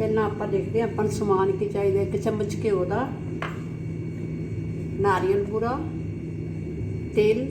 ਪਹਿਲਾਂ ਆਪਾਂ ਦੇਖਦੇ ਹਾਂ ਆਪਾਂ ਨੂੰ ਸਮਾਨ ਕੀ ਚਾਹੀਦਾ, ਇੱਕ ਚਮਚ ਘਿਓ ਦਾ, ਨਾਰੀਅਲ ਪੂਰਾ, ਤੇਲ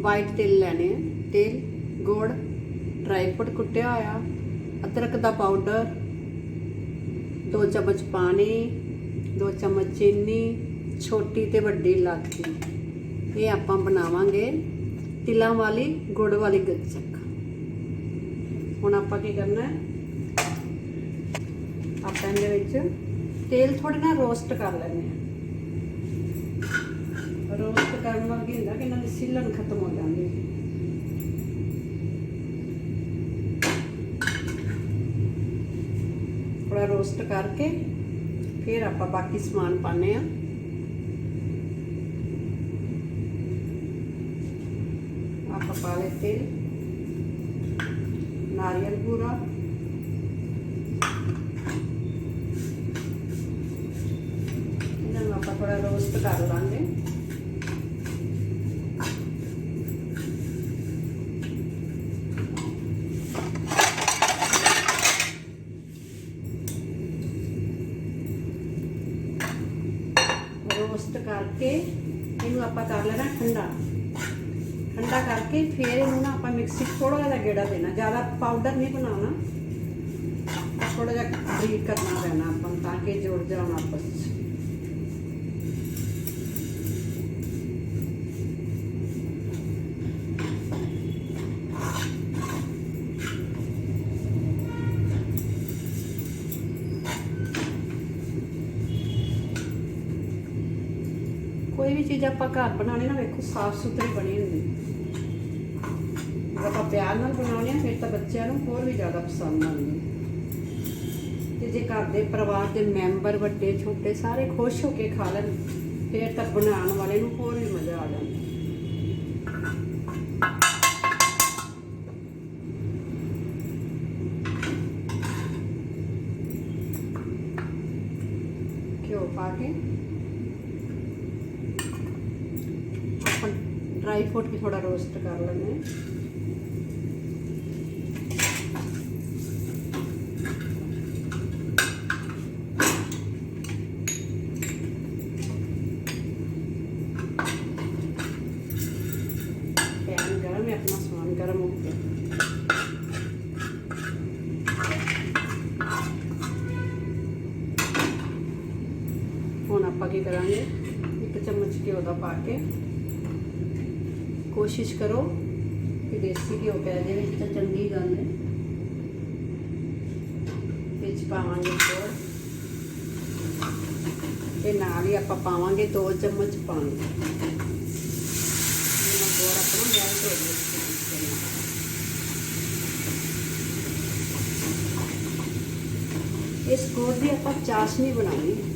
ਵਾਈਟ ਤੇਲ ਲੈਣੇ ਆ, ਤੇਲ, ਗੁੜ ਡਰਾਈ ਫਰੂਟ ਕੁੱਟਿਆ ਹੋਇਆ, ਅਦਰਕ ਦਾ ਪਾਊਡਰ 2 ਚਮਚ ਪਾਣੀ 2 ਚਮਚ ਚੀਨੀ, ਛੋਟੀ ਤੇ ਵੱਡੀ ਇਲਾਚੀ। ਇਹ ਆਪਾਂ ਬਣਾਵਾਂਗੇ ਤਿਲਾਂ ਵਾਲੀ, ਗੁੜ ਵਾਲੀ ਗੱਚਕ। ਹੁਣ ਆਪਾਂ ਕੀ ਕਰਨਾ ਹੈ? ਆਪਾਂ ਇਹਦੇ ਵਿੱਚ। ਤੇਲ ਥੋੜਾ ਨਾ ਰੋਸਟ ਕਰ ਲੈਣੇ ਆ ਰੋਸਟ ਕਰਨ ਨਾਲ ਕੀ ਹੁੰਦਾ ਕਿ ਇਹਨਾਂ ਦੀ ਸਿਲਣ ਖਤਮ ਹੋ ਜਾਂਦੀ ਹੈ। ਥੋੜਾ ਰੋਸਟ ਕਰਕੇ ਫਿਰ ਆਪਾਂ ਬਾਕੀ ਸਮਾਨ ਪਾਣੇ ਆ ਆਪਾਂ ਪਾ ਲੈ ਤੇਲ। ਨਾਰੀਅਲ ਪੂਰਾ ਇਹਨਾਂ ਨੂੰ ਆਪਾਂ ਥੋੜਾ ਰੋਸਟ ਕਰ ਲਾਂਗੇ ਰੋਸਟ ਕਰਕੇ ਇਹਨੂੰ ਆਪਾਂ ਕਰ ਲੈਣਾ ਠੰਡਾ। ਠੰਡਾ ਕਰਕੇ ਫਿਰ ਇਹਨੂੰ ਨਾ ਆਪਾਂ ਮਿਕਸੀ 'ਚ ਥੋੜਾ ਜਿਹਾ ਗੇੜਾ ਦੇਣਾ। ਜ਼ਿਆਦਾ ਪਾਊਡਰ ਨਹੀਂ ਬਣਾਉਣਾ। ਥੋੜਾ ਜਿਹਾ ਬਰੀਕ ਕਰਨਾ ਪੈਣਾ ਆਪਾਂ ਨੂੰ ਤਾਂ ਕਿ ਜੁੜ ਜਾਣ ਆਪਸ 'ਚ ਕੋਈ ਵੀ ਚੀਜ਼ ਆਪਾਂ ਘਰ ਬਣਾਉਣੀ ਨਾ, ਵੇਖੋ, ਸਾਫ਼ ਸੁਥਰੀ ਬਣੀ ਹੁੰਦੀ। ਜੇ ਆਪਾਂ ਪਿਆਰ ਨਾਲ ਬਣਾਉਣੀ ਆ ਫਿਰ ਤਾਂ ਬੱਚਿਆਂ ਨੂੰ ਹੋਰ ਵੀ ਜ਼ਿਆਦਾ ਪਸੰਦ ਆਉਂਦੀ ਤੇ ਜੇ ਘਰ ਦੇ ਪਰਿਵਾਰ ਦੇ ਮੈਂਬਰ ਵੱਡੇ, ਛੋਟੇ ਸਾਰੇ ਖੁਸ਼ ਹੋ ਕੇ ਖਾ ਲੈਣ, ਫਿਰ ਤਾਂ ਬਣਾਉਣ ਵਾਲੇ ਨੂੰ ਹੋਰ ਵੀ ਮਜ਼ਾ ਆ ਜਾਂਦਾ। ਘਿਓ ਪਾ ਕੇ ਆਪਾਂ ਡਰਾਈ ਫਰੂਟ ਵੀ ਥੋੜਾ ਰੋਸਟ ਕਰ ਲੈਂਦੇ ਹਾਂ। ਪੈਨ ਗਰਮ ਹੈ, ਆਪਣਾ ਸਮਾਨ ਗਰਮ ਹੋ ਗਿਆ। ਹੁਣ ਆਪਾਂ ਕੀ ਕਰਾਂਗੇ? ਇੱਕ ਚਮਚ ਘਿਓ ਦਾ ਪਾ ਕੇ ਕੋਸ਼ਿਸ਼ ਕਰੋ ਕਿ ਦੇਸੀ ਘਿਓ ਪੈ ਜਾਵੇ ਤਾਂ ਚੰਗੀ ਗੱਲ ਹੈ। ਵਿੱਚ ਪਾਵਾਂਗੇ ਗੁੜ ਤੇ ਨਾਲ ਹੀ ਆਪਾਂ ਪਾਵਾਂਗੇ 2 ਚਮਚ ਪਾਣੀ। ਇਹਨਾਂ ਗੁੜ ਆਪਣਾ ਮੈਲਟ ਹੋ ਗਿਆ ਇਸ ਗੁੜ ਦੀ ਆਪਾਂ ਚਾਸ਼ਨੀ ਬਣਾਉਣੀ ਹੈ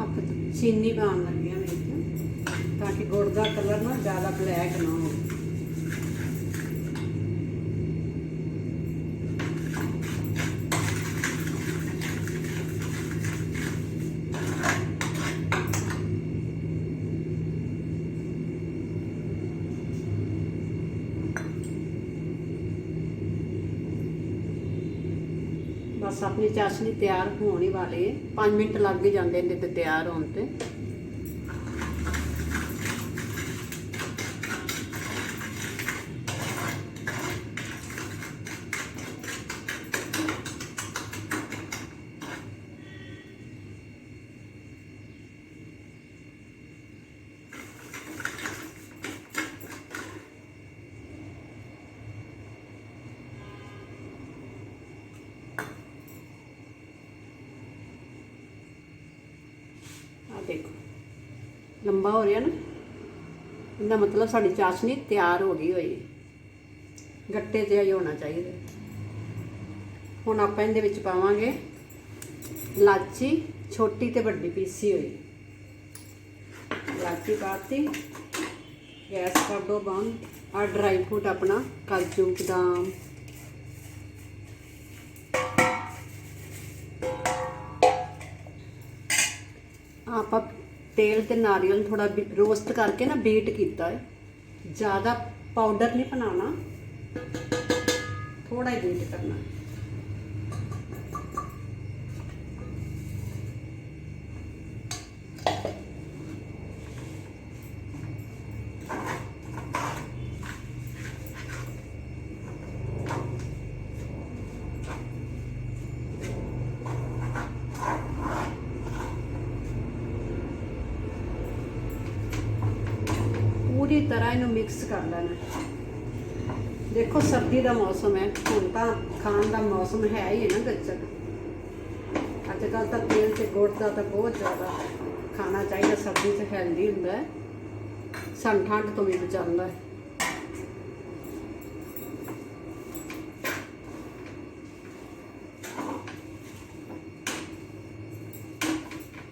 ਆਪ ਚੀਨੀ ਪਾਉਣ ਲੱਗੀ ਹਾਂ ਵਿੱਚ ਤਾਂ ਕਿ ਗੁੜ ਦਾ ਕਲਰ ਨਾ ਜ਼ਿਆਦਾ ਬਲੈਕ ਨਾ ਹੋਵੇ। ਬਸ ਆਪਣੀ ਚਾਸ਼ਨੀ ਤਿਆਰ ਹੋਣ ਹੀ ਵਾਲੀ ਹੈ 5 ਮਿੰਟ ਲੱਗ ਹੀ ਜਾਂਦੇ ਨੇ ਤੇ ਤਿਆਰ ਹੋਣ ਤੇ। ਦੇਖੋ। ਲੰਬਾ ਹੋ ਰਿਹਾ ਨਾ। ਇਹਦਾ ਮਤਲਬ ਸਾਡੀ ਚਾਸ਼ਨੀ ਤਿਆਰ ਹੋ ਗਈ ਹੋਈ ਗੱਟੇ ਜਿਹਾ ਹੀ ਹੋਣਾ ਚਾਹੀਦਾ। ਹੁਣ ਆਪਾਂ ਇਹਦੇ ਵਿੱਚ ਪਾਵਾਂਗੇ ਲਾਚੀ ਛੋਟੀ ਤੇ ਵੱਡੀ ਪੀਸੀ ਹੋਈ। ਇਲਾਚੀ ਪਾਤੀ। ਗੈਸ ਕਰ ਦੋ ਬੰਦ। ਆ ਡਰਾਈ ਫਰੂਟ ਆਪਣਾ ਕਾਜੂ ਬਦਾਮ। ਤੇਲ ਤੇ ਨਾਰੀਅਲ ਨੂੰ ਥੋੜਾ ਰੋਸਟ ਕਰਕੇ ਨਾ ਬੀਟ ਕੀਤਾ ਹੈ ਜ਼ਿਆਦਾ ਪਾਊਡਰ ਨਹੀਂ ਬਣਾਉਣਾ। ਥੋੜਾ ਹੀ ਬੀਟ ਕਰਨਾ। ਪੂਰੀ ਤਰ੍ਹਾਂ ਇਹਨੂੰ ਮਿਕਸ ਕਰ ਲੈਣਾ। ਦੇਖੋ ਸਰਦੀ ਦਾ ਮੌਸਮ ਹੈ, ਹੁਣ ਤਾਂ ਖਾਣ ਦਾ ਮੌਸਮ ਹੈ ਹੀ ਹੈ ਨਾ ਗੱਚਕ ਅੱਜ ਕੱਲ ਤਾਂ ਤੇਲ ਤੇ ਗੁੜ ਦਾ ਤਾਂ ਬਹੁਤ ਜ਼ਿਆਦਾ ਖਾਣਾ ਚਾਹੀਦਾ, ਸਰਦੀ 'ਚ ਹੈਲਦੀ ਹੁੰਦਾ ਹੈ। ਸਾਨੂੰ ਠੰਡ ਤੋਂ ਵੀ ਬਚਾਉਂਦਾ ਹੈ।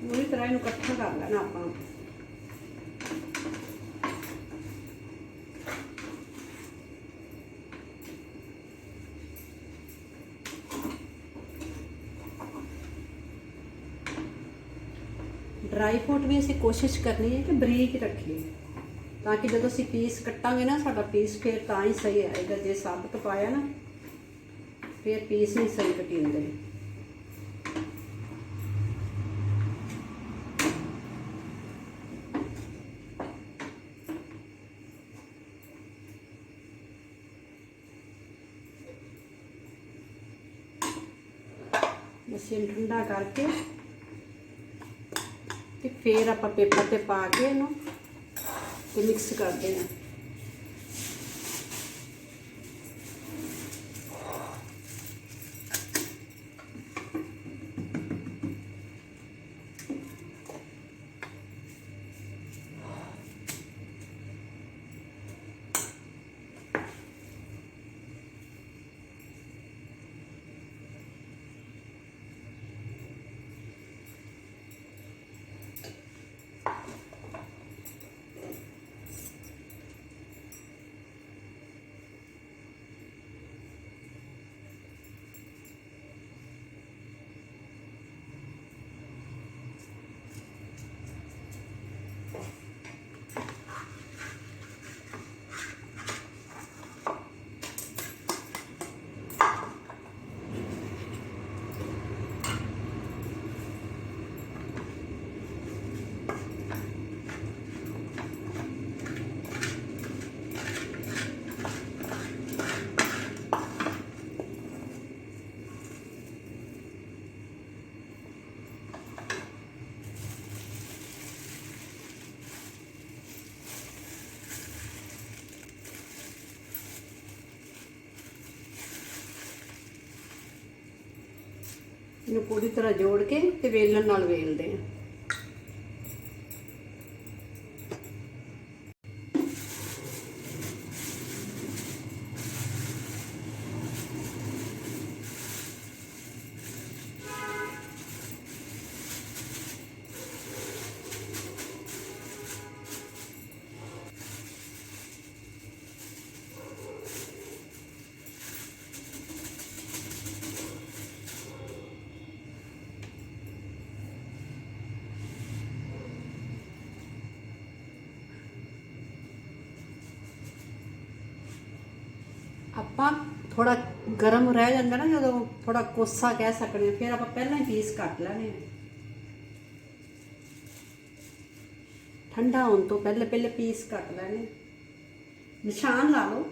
ਪੂਰੀ ਤਰ੍ਹਾਂ ਇਹਨੂੰ ਇਕੱਠਾ ਕਰ ਲੈਣਾ ਆਪਾਂ ਡਰਾਈ ਫਰੂਟ ਵੀ ਅਸੀਂ ਕੋਸ਼ਿਸ਼ ਕਰਨੀ ਹੈ ਕਿ ਬਰੀਕ ਰੱਖੀਏ, ਤਾਂ ਕਿ ਜਦੋਂ ਅਸੀਂ ਪੀਸ ਕੱਟਾਂਗੇ ਨਾ, ਸਾਡਾ ਪੀਸ ਫਿਰ ਤਾਂ ਹੀ ਸਹੀ ਆਏਗਾ। ਜੇ ਸਾਬਤ ਪਾਇਆ ਨਾ, ਫਿਰ ਪੀਸ ਨਹੀਂ ਸਹੀ ਕਟਿੰਦੇ ਮਸ਼ੀਨ ਠੰਡਾ ਕਰਕੇ ਤੇ ਫਿਰ ਆਪਾਂ ਪੇਪਰ ਤੇ ਪਾ ਕੇ ਇਹਨੂੰ ਤੇ ਮਿਕਸ ਕਰਦੇ ਹਾਂ ਇਹਨੂੰ ਪੂਰੀ ਤਰ੍ਹਾਂ ਜੋੜ ਕੇ ਤੇ ਵੇਲਣ ਨਾਲ ਵੇਲਦੇ ਆ। ਆਪਾਂ ਥੋੜਾ ਗਰਮ ਰਹਿ ਜਾਂਦਾ ਨਾ ਜਦੋਂ ਥੋੜਾ ਕੋਸਾ ਕਹਿ ਸਕਦੇ ਹਾਂ, ਫਿਰ ਆਪਾਂ ਪਹਿਲਾਂ ਹੀ ਪੀਸ ਕੱਟ ਲੈਣੇ ਠੰਡਾ ਹੋਣ ਤੋਂ ਪਹਿਲੇ ਪਹਿਲੇ ਪੀਸ ਕੱਟ ਲੈਣੇ ਨਿਸ਼ਾਨ ਲਾ ਲਓ।